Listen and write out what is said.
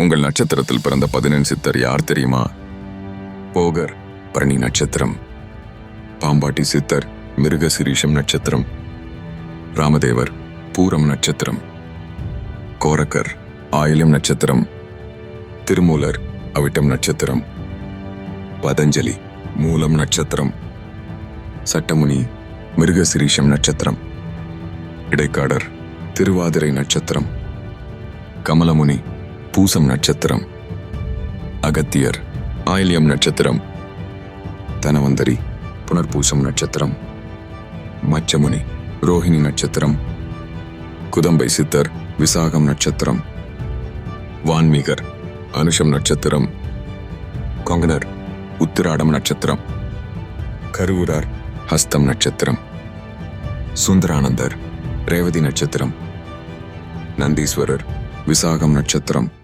உங்கள் நட்சத்திரத்தில் பிறந்த பதினெண் சித்தர் யார் தெரியுமா? போகர் பரணி நட்சத்திரம். பாம்பாட்டி சித்தர் மிருகசிரீஷம் நட்சத்திரம். ராமதேவர் பூரம் நட்சத்திரம். கோரக்கர் ஆயிலம் நட்சத்திரம். திருமூலர் அவிட்டம் நட்சத்திரம். பதஞ்சலி மூலம் நட்சத்திரம். சட்டமுனி மிருகசிரீஷம் நட்சத்திரம். இடைக்காடர் திருவாதிரை நட்சத்திரம். கமலமுனி பூசம் நட்சத்திரம். அகத்தியர் ஆயில்யம் நட்சத்திரம். தனவந்தரி புனர்பூசம் நட்சத்திரம். மச்சமுனி ரோஹிணி நட்சத்திரம். குதம்பை சித்தர் விசாகம் நட்சத்திரம். வான்மீகர் அனுஷம் நட்சத்திரம். கொங்கனர் உத்திராடம் நட்சத்திரம். கருவூரார் ஹஸ்தம் நட்சத்திரம். சுந்தரானந்தர் ரேவதி நட்சத்திரம். நந்தீஸ்வரர் விசாகம் நட்சத்திரம்.